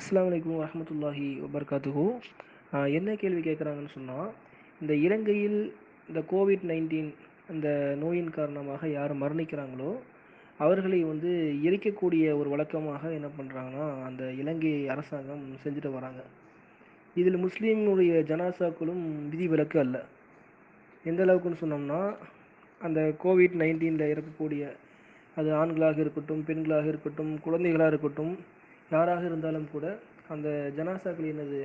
அஸ்லாம் வலைக்கம் வரமத்துல்லாஹி வபர்காத்துஹு. என்ன கேள்வி கேட்குறாங்கன்னு சொன்னால் இந்த இலங்கையில் இந்த கோவிட் நைன்டீன் அந்த நோயின் காரணமாக யார் மரணிக்கிறாங்களோ அவர்களை வந்து எரிக்கக்கூடிய ஒரு வழக்கமாக என்ன பண்ணுறாங்கன்னா அந்த இலங்கை அரசாங்கம் செஞ்சுட்டு வராங்க. இதில் முஸ்லீம்களுடைய ஜனாசாக்களும் விதிவிலக்கு அல்ல. எந்த அளவுக்குன்னு சொன்னோம்னா அந்த கோவிட் நைன்டீனில் இருக்கக்கூடிய அது ஆண்களாக இருக்கட்டும் பெண்களாக இருக்கட்டும் குழந்தைகளாக இருக்கட்டும் யாராக இருந்தாலும் கூட அந்த ஜனாசாக்கள் என்னது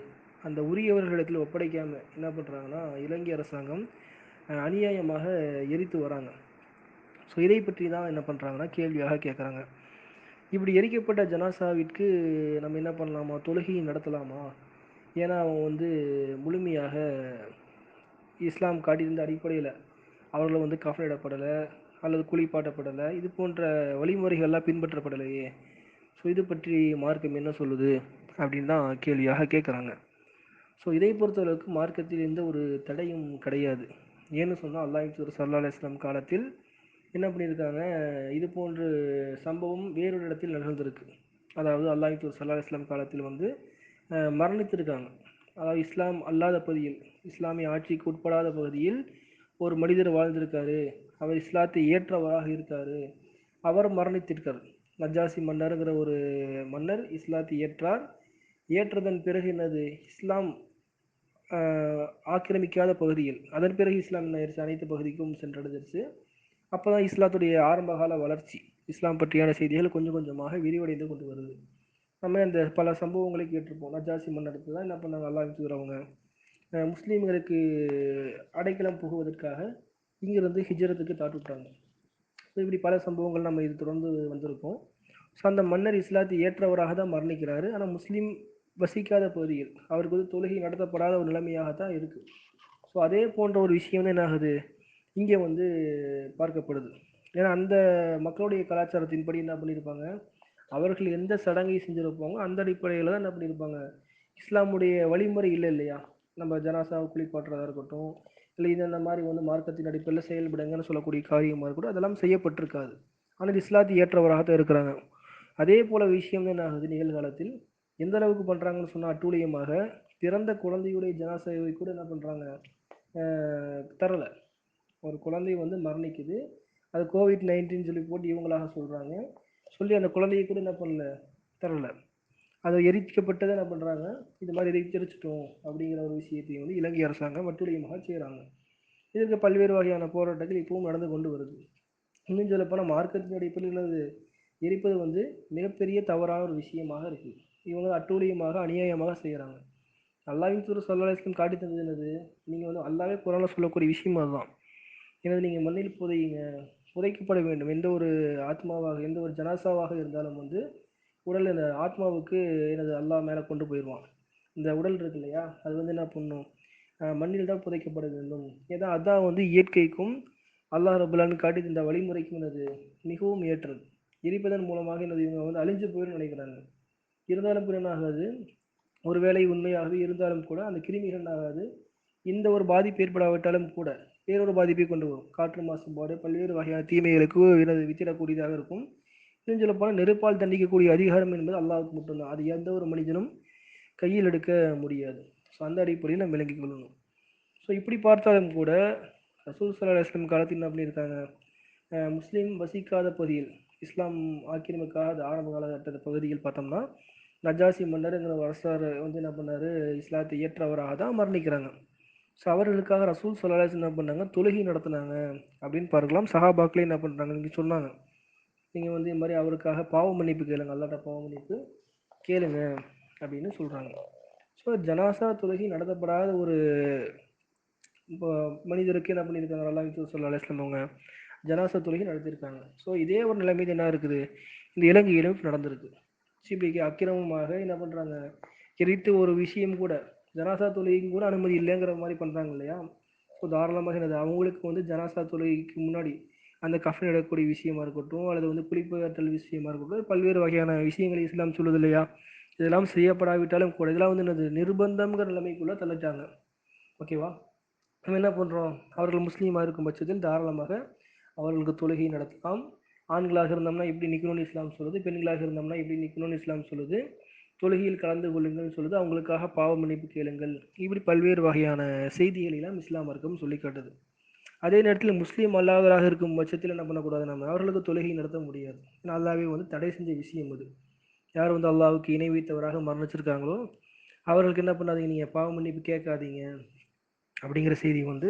அந்த உரியவர்களிடத்தில் ஒப்படைக்காமல் என்ன பண்ணுறாங்கன்னா இலங்கை அரசாங்கம் அநியாயமாக எரித்து வராங்க. ஸோ இதை பற்றி தான் என்ன பண்ணுறாங்கன்னா கேள்வியாக கேட்குறாங்க இப்படி எரிக்கப்பட்ட ஜனாசாவிற்கு நம்ம என்ன பண்ணலாமா? தொழுகை நடத்தலாமா? ஏன்னா அவன் வந்து முழுமையாக இஸ்லாம் காட்டியிருந்த அடிப்படையில் அவர்களை வந்து கஃனிடப்படலை அல்லது குளிப்பாட்டப்படலை. இது போன்ற வழிமுறைகள்லாம் பின்பற்றப்படலையே. ஸோ இது பற்றி மார்க்கம் என்ன சொல்லுது? அப்படின்னு தான் கேள்வியாக கேட்குறாங்க ஸோ இதை பொறுத்தளவுக்கு மார்க்கத்தில் எந்த ஒரு தடையும் கிடையாது. ஏன்னு சொன்னால் அல்லாஹ் தூதர் சல்லா அலிஸ்லாம் காலத்தில் என்ன பண்ணியிருக்காங்க? இது போன்ற சம்பவம் வேறொரு இடத்தில் நிகழ்ந்திருக்கு. அதாவது அல்லாஹ் தூதர் சல்லா அலிஸ்லாம் காலத்தில் வந்து மரணித்திருக்காங்க. அதாவது இஸ்லாம் அல்லாத பகுதியில் இஸ்லாமிய ஆட்சிக்கு உட்படாத பகுதியில் ஒரு மனிதர் வாழ்ந்திருக்காரு. அவர் இஸ்லாத்தை ஏற்றவராக இருக்கார். அவர் மரணித்திருக்கார். நஜாசி மன்னருங்கிற ஒரு மன்னர் இஸ்லாத்தை ஏற்றார். ஏற்றதன் பிறகு என்னது? இஸ்லாம் ஆக்கிரமிக்காத பகுதியில். அதன் பிறகு இஸ்லாம் என்ன ஆயிடுச்சு அனைத்து பகுதிக்கும் சென்றடைஞ்சிருச்சு. அப்போ தான் இஸ்லாத்துடைய ஆரம்பகால வளர்ச்சி இஸ்லாம் பற்றியான செய்திகள் கொஞ்சம் கொஞ்சமாக விரிவடைந்து கொண்டு வருது. நம்ம அந்த பல சம்பவங்களை கேட்டிருப்போம். நஜாசி மன்னருக்கு தான் என்ன பண்ணாங்க? அல்லா தூதரவங்க. முஸ்லீம்களுக்கு அடைக்கலம் புகுவதற்காக இங்கிருந்து ஹிஜ்ரத்துக்கு தாட்டு விட்டாங்க இப்படி பல சம்பவங்கள் நம்ம இது தொடர்ந்து வந்திருக்கோம். ஸோ அந்த மன்னர் இஸ்லாத்தை ஏற்றவராக தான் மரணிக்கிறாரு. ஆனால் முஸ்லீம் வசிக்காத பகுதியில் அவருக்கு வந்து தொழுகை நடத்தப்படாத ஒரு நிலைமையாக தான் இருக்குது ஸோ அதே போன்ற ஒரு விஷயம் தான் என்ன ஆகுது இங்கே வந்து பார்க்கப்படுது. ஏன்னா அந்த மக்களுடைய கலாச்சாரத்தின்படி என்ன பண்ணியிருப்பாங்க அவர்கள் எந்த சடங்கை செஞ்சிருப்பாங்க அந்த அடிப்படையில் தான் என்ன பண்ணியிருப்பாங்க இஸ்லாமுடைய வழிமுறை இல்லை இல்லையா? நம்ம ஜனாசாவை குளிப்பாட்டுறதா இருக்கட்டும் இல்லை இது மாதிரி வந்து மார்க்கத்தின் அடிப்படையில் செயல்படுங்கன்னு சொல்லக்கூடிய காரியமாக இருக்கட்டும் அதெல்லாம் செய்யப்பட்டிருக்காது. ஆனால் இஸ்லாத்தை ஏற்றவராக தான் இருக்கிறாங்க. அதே போல் விஷயம் என்ன ஆகுது? நிகழ்காலத்தில் எந்த அளவுக்கு பண்ணுறாங்கன்னு சொன்னால் அட்டூழியமாக பிறந்த குழந்தையுடைய ஜனாசேவை கூட என்ன பண்ணுறாங்க தரலை. ஒரு குழந்தை வந்து மரணிக்குது. அது கோவிட் நைன்டீன் சொல்லி போட்டு இவங்களாக சொல்கிறாங்க சொல்லி அந்த குழந்தையை கூட என்ன பண்ணல? தரலை. அதை எரிக்கப்பட்டதை என்ன பண்ணுறாங்க இது மாதிரி எரித்தரிச்சிட்டோம் அப்படிங்கிற ஒரு விஷயத்தையும் வந்து இலங்கை அரசாங்கம் அட்டூழியமாக செய்கிறாங்க இதற்கு பல்வேறு வகையான போராட்டங்கள் இப்பவும் நடந்து கொண்டு வருது. இன்னும் சொல்லப்போனால் மார்க்கத்தின் அடிப்படையில் அது எரிப்பது வந்து மிகப்பெரிய தவறான ஒரு விஷயமாக இருக்குது இவங்க அட்டூழியமாக அநியாயமாக செய்கிறாங்க அல்லாவின் தூர் சொல்லலாம் காட்டி தந்தது என்னது? நீங்கள் வந்து அல்லாவே குரானில் சொல்லக்கூடிய விஷயம் அதுதான். எனது நீங்கள் மண்ணில் புதையுங்க. புதைக்கப்பட வேண்டும். எந்த ஒரு ஆத்மாவாக எந்த ஒரு ஜனாசாவாக இருந்தாலும் வந்து உடல் இந்த ஆத்மாவுக்கு எனது அல்லாஹ் மேலே கொண்டு போயிடுவான். இந்த உடல் இருக்கு இல்லையா? அது வந்து என்ன பண்ணும்? மண்ணில் தான் புதைக்கப்பட வேண்டும். ஏன்னா அதான் வந்து இயற்கைக்கும் அல்லாஹ் ரபுல்லான்னு காட்டி இந்த வழிமுறைக்கும் எனது மிகவும் ஏற்றது. எரிப்பதன் மூலமாக என்னது இவங்க வந்து அழிஞ்சு போயிடும் நினைக்கிறாங்க. இருந்தாலும் கூட என்ன ஆகாது? ஒருவேளை உண்மையாகவே இருந்தாலும் கூட அந்த கிருமிகள் என்ன ஆகாது? இந்த ஒரு பாதிப்பு ஏற்படாவிட்டாலும் கூட வேறொரு பாதிப்பை கொண்டு வரும். காற்று மாசுபாடு பல்வேறு வகையான தீமைகளுக்கு எனது வித்திடக்கூடியதாக இருக்கும். இன்னும் சொல்ல போனால் நெருப்பால் தண்டிக்கக்கூடிய அதிகாரம் என்பது அல்லாவுக்கு மட்டும்தான். அது எந்த ஒரு மனிதனும் கையில் எடுக்க முடியாது. ஸோ அந்த அடிப்படையில் நம்ம விளங்கிக் கொள்ளணும். ஸோ இப்படி பார்த்தாலும் கூட ரசூல் சல்லா இஸ்லாம் காலத்தில் என்ன பண்ணியிருக்காங்க? முஸ்லீம் வசிக்காத பகுதியில் இஸ்லாம் ஆக்கிரமிக்காத ஆரம்ப காலகட்ட பகுதியில் பார்த்தோம்னா நஜாசி மன்னருங்கிற அரசர் வந்து என்ன பண்ணாரு? இஸ்லாத்தை ஏற்றவராக தான் மரணிக்கிறாங்க. ஸோ அவர்களுக்காக ரசூல் சல்லா என்ன பண்ணாங்க? தொழுகை நடத்தினாங்க அப்படின்னு பார்க்கலாம். சஹாபாக்களே என்ன பண்ணுறாங்க இங்கே சொன்னாங்க. நீங்கள் வந்து இது மாதிரி அவருக்காக பாவ மன்னிப்பு கேளுங்க அல்லாட்ட பாவ மன்னிப்பு கேளுங்க அப்படின்னு சொல்கிறாங்க ஸோ ஜனாசா தொழுகை நடத்தப்படாத ஒரு இப்போ மனிதருக்கு என்ன பண்ணியிருக்காங்க? அல்லாஹ் சொல்லா அலிஸ்லாம் ஜனாசா தொழுகை நடத்தியிருக்காங்க. ஸோ இதே ஒரு நிலைமை என்ன இருக்குது? இந்த இலங்கையிலும் நடந்திருக்கு. சிபிக்கு அக்கிரமமாக என்ன பண்ணுறாங்க எரித்து ஒரு விஷயம் கூட ஜனாசா தொழுகைக்கும் கூட அனுமதி இல்லைங்கிற மாதிரி பண்ணுறாங்க இல்லையா? ஸோ தாராளமாக என்னது? அவங்களுக்கு வந்து ஜனாசா தொழுகைக்கு முன்னாடி அந்த கஃன் எடுக்கக்கூடிய விஷயமா இருக்கட்டும் அல்லது வந்து குளிப்பாற்றல் விஷயமா இருக்கட்டும் பல்வேறு வகையான விஷயங்கள் இஸ்லாம் சொல்லுது இல்லையா? இதெல்லாம் செய்யப்படாவிட்டாலும் கூட இதெல்லாம் வந்து என்னது? நிர்பந்தம்ங்கிற நிலைமைக்குள்ளே தள்ளிட்டாங்க. ஓகேவா நம்ம என்ன பண்ணுறோம் அவர்கள் முஸ்லீமாக இருக்கும் பட்சத்தில் தாராளமாக அவர்களுக்கு தொழுகை நடத்தலாம். ஆண்களாக இருந்தோம்னா இப்படி நிற்கணும்னு இஸ்லாம் சொல்லுது பெண்களாக இருந்தோம்னா இப்படி நிற்கணும்னு இஸ்லாம் சொல்லுது தொழுகையில் கலந்து கொள்ளுங்கள் சொல்லுது அவங்களுக்காக பாவ மன்னிப்பு கேளுங்கள். இப்படி பல்வேறு வகையான செய்திகளை எல்லாம் இஸ்லாம் மார்க்கம் சொல்லி காட்டுது. அதே நேரத்தில் முஸ்லீம் அல்லாதவராக இருக்கும் பட்சத்தில் என்ன பண்ணக்கூடாது நம்ம? அவர்களுக்கு தொழுகை நடத்த முடியாது. ஏன்னா அல்லாவே வந்து தடை செஞ்ச விஷயம் அது. யார் வந்து அல்லாவுக்கு இணை வைத்தவராக மரணிச்சிருக்காங்களோ அவர்களுக்கு என்ன பண்ணாதீங்க? நீங்கள் பாவ மன்னிப்பு கேட்காதீங்க. அப்படிங்கிற செய்தி வந்து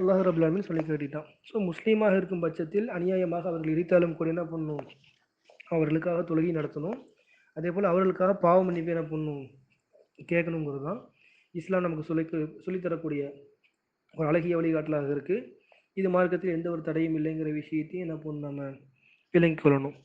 அல்லாஹ் ரபுல்லாமின் சொல்லி கேட்டுட்டான். ஸோ முஸ்லீமாக இருக்கும் பட்சத்தில் அநியாயமாக அவர்கள் இடித்தாலும் கூட என்ன பண்ணணும் அவர்களுக்காக தொழுகை நடத்தணும். அதே போல் அவர்களுக்காக பாவ மன்னிப்பு என்ன பண்ணணும் கேட்கணுங்கிறது தான் இஸ்லாம் நமக்கு சொல்லி சொல்லித்தரக்கூடிய ஒரு அழகிய வழிகாட்டலாக இருக்குது இது மார்க்கத்தில் எந்த ஒரு தடையும் இல்லைங்கிற விஷயத்தையும் என்ன பண்ணணும் நம்ம விளங்கிக் கொள்ளணும்.